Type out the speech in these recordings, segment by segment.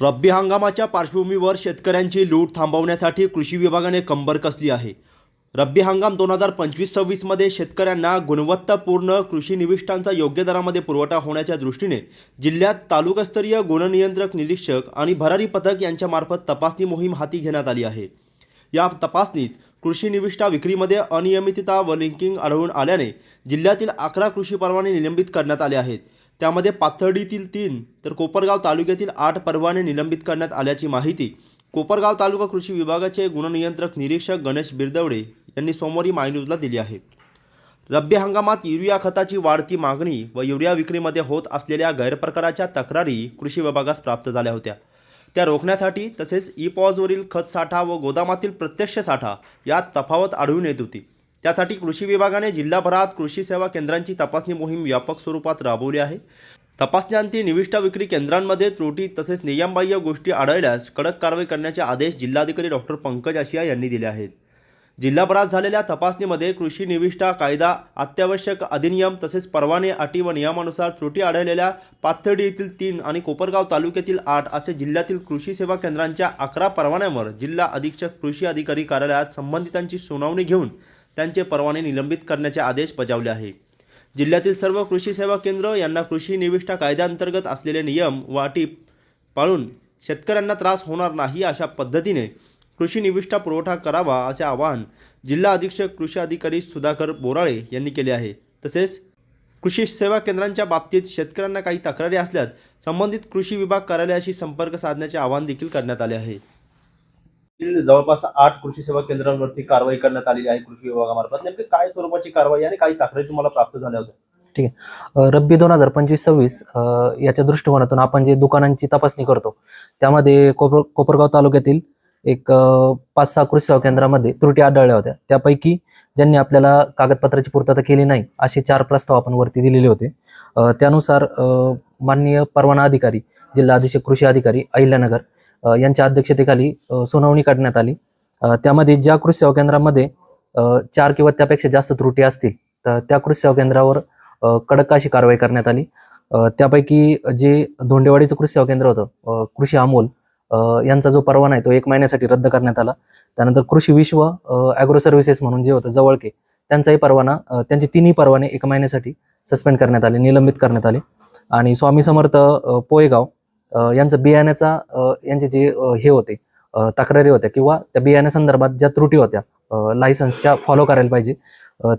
रब्बी हंगामाच्या पार्श्वभूमीवर शेतकऱ्यांची लूट थांबवण्यासाठी कृषी विभागाने कंबर कसली आहे? रब्बी हंगाम दोन हजार पंचवीस सव्वीसमध्ये शेतकऱ्यांना गुणवत्तापूर्ण कृषी निविष्ठांचा योग्य दरामध्ये पुरवठा होण्याच्या दृष्टीने जिल्ह्यात तालुकास्तरीय गुणनियंत्रक निरीक्षक आणि भरारी पथक यांच्यामार्फत तपासणी मोहीम हाती घेण्यात आली आहे. या तपासणीत कृषी निविष्ठा विक्रीमध्ये अनियमितता व लिंकिंग आढळून आल्याने जिल्ह्यातील अकरा कृषी परवाने निलंबित करण्यात आले आहेत. त्यामध्ये पाथर्डीतील तीन तर कोपरगाव तालुक्यातील आठ परवाने निलंबित करण्यात आल्याची माहिती. कोपरगाव तालुका कृषी विभागाचे गुणनियंत्रक निरीक्षक गणेश बिरदवडे यांनी सोमवारी मायन्यूजला दिली आहे. रब्बी हंगामात युरिया खताची वाढती मागणी व युरिया विक्रीमध्ये होत असलेल्या गैरप्रकाराच्या तक्रारी कृषी विभागास प्राप्त झाल्या होत्या. त्या रोखण्यासाठी तसेच ई पॉजवरील खत साठा व गोदामातील प्रत्यक्ष साठा यात तफावत आढळून येत होती. त्यासाठी कृषी विभागाने जिल्हाभरात कृषी सेवा केंद्रांची तपासणी मोहीम व्यापक स्वरूपात राबवली आहे. तपासण्यांती निविष्ठा विक्री केंद्रांमध्ये त्रुटी तसेच नियमबाह्य गोष्टी आढळल्यास कडक कारवाई करण्याचे आदेश जिल्हाधिकारी डॉक्टर पंकज आशिया यांनी दिले आहेत. जिल्हाभरात झालेल्या तपासणीमध्ये कृषी निविष्ठा कायदा अत्यावश्यक अधिनियम तसेच परवाने अटी व नियमानुसार त्रुटी आढळलेल्या पाथर्डी येथील तीन आणि कोपरगाव तालुक्यातील आठ असे जिल्ह्यातील कृषी सेवा केंद्रांच्या अकरा परवान्यांवर जिल्हा अधीक्षक कृषी अधिकारी कार्यालयात संबंधितांची सुनावणी घेऊन त्यांचे परवाने निलंबित करण्याचे आदेश बजावले आहे. जिल्ह्यातील सर्व कृषी सेवा केंद्र यांना कृषी निविष्ठा कायद्याअंतर्गत असलेले नियम व अटी पाळून शेतकऱ्यांना त्रास होणार नाही अशा पद्धतीने कृषी निविष्ठा पुरवठा करावा असे आवाहन जिल्हा अधीक्षक कृषी अधिकारी सुधाकर बोराळे यांनी केले आहे. तसेच कृषी सेवा केंद्रांच्या बाबतीत शेतकऱ्यांना काही तक्रारी असल्यास संबंधित कृषी विभाग कार्यालयाशी संपर्क साधण्याचे आवाहन देखील करण्यात आले आहे. जवळपास आठ कृषी सेवा केंद्रांवरती कारवाई करण्यात आलेली आहे कृषी विभागामार्फत. नेमकी काय स्वरूपाची कारवाई आणि काही तक्रारी तुम्हाला प्राप्त झाल्या होत्या? ठीक आहे. रब्बी दोन हजार पंचवीस सव्वीस याच्या दृष्टिकोनातून आपण जे दुकानांची तपासणी करतो त्यामध्ये कोपर कोपरगाव तालुक्यातील एक पाच सहा कृषी सेवा केंद्रामध्ये त्रुटी आढळल्या होत्या. त्यापैकी ज्यांनी आपल्याला कागदपत्राची पूर्तता केली नाही असे चार प्रस्ताव आपण वरती दिलेले होते. त्यानुसार माननीय परवाना अधिकारी जिल्हा अधीक्षक कृषी अधिकारी अहिल्यानगर यांच्या अध्यक्षतेखाली सुनावणी काढण्यात आली. त्यामध्ये ज्या कृषी सेवा केंद्रामध्ये चार किंवा त्यापेक्षा जास्त त्रुटी असतील तर त्या कृषी सेवा केंद्रावर कडक अशी कारवाई करण्यात आली. त्यापैकी जे धोंडेवाडीचं कृषी सेवा केंद्र होतं कृषी अमोल यांचा जो परवाना आहे तो एक महिन्यासाठी रद्द करण्यात आला. त्यानंतर कृषी विश्व ॲग्रो सर्व्हिसेस म्हणून जे होतं जवळके त्यांचाही परवाना त्यांचे तिन्ही परवाने एक महिन्यासाठी सस्पेंड करण्यात आले निलंबित करण्यात आले. आणि स्वामी समर्थ पोयगाव यांचं बियाण्याचा यांचे जे हे होते तक्रारी होत्या किंवा त्या बियाण्यासंदर्भात ज्या त्रुटी होत्या लायसन्सच्या फॉलो करायला पाहिजे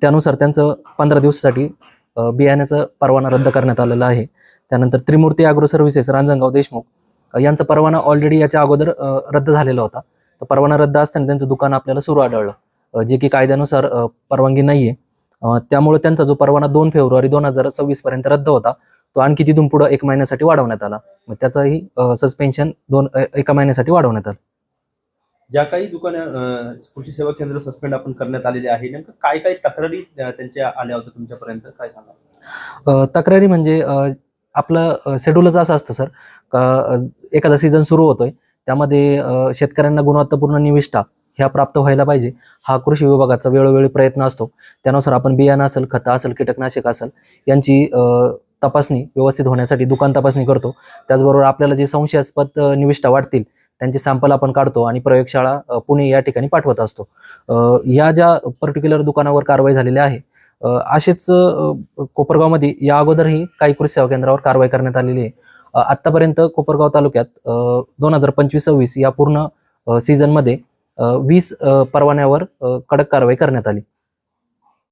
त्यानुसार त्यांचं पंधरा दिवसासाठी बियाण्याचा परवाना रद्द करण्यात आलेला आहे. त्यानंतर त्रिमूर्ती अग्रो सर्व्हिसेस रांजणगाव देशमुख यांचा परवाना ऑलरेडी याच्या अगोदर रद्द झालेला होता. तर परवाना रद्द असताना त्यांचं दुकान आपल्याला सुरू आढळलं जे की कायद्यानुसार परवानगी नाही आहे त्यामुळे त्यांचा जो परवाना दोन फेब्रुवारी दोन हजार सव्वीस पर्यंत रद्द होता. तो आणखी तिथून पुढे एक महिन्यासाठी वाढवण्यात आला. मग त्याचाही सस्पेन्शन दोन एका महिन्यासाठी वाढवण्यात आलं. ज्या काही दुकाने कृषी सेवा केंद्र सस्पेंड आपण करण्यात आलेले आहे नेमकं काय काय तक्रारी त्यांच्या आल्या होत्या तुमच्यापर्यंत? काय सांगा तक्रारी म्हणजे आपलं शेड्यूलच असं असतं सर. का एखादा सीझन सुरू होतोय त्यामध्ये शेतकऱ्यांना गुणवत्तापूर्ण निविष्ठा ह्या प्राप्त व्हायला पाहिजे. हा कृषी विभागाचा वेळोवेळी प्रयत्न असतो. त्यानुसार आपण बियाणं असेल खतं असेल कीटकनाशक असेल यांची तपासणी व्यवस्थित होण्यासाठी दुकान तपासणी करतो. त्याचबरोबर आपल्याला जे संशयास्पद निविष्ठा वाटतील त्यांचे सॅम्पल आपण काढतो आणि प्रयोगशाळा पुणे या ठिकाणी पाठवत असतो. या ज्या पर्टिक्युलर दुकानावर कारवाई झालेली आहे असेच कोपरगावमध्ये या अगोदरही काही कृषी सेवा केंद्रावर कारवाई करण्यात आलेली आहे. आत्तापर्यंत कोपरगाव तालुक्यात दोन हजार पंचवीस सव्वीस या पूर्ण सीझनमध्ये वीस परवान्यावर कडक कारवाई करण्यात आली.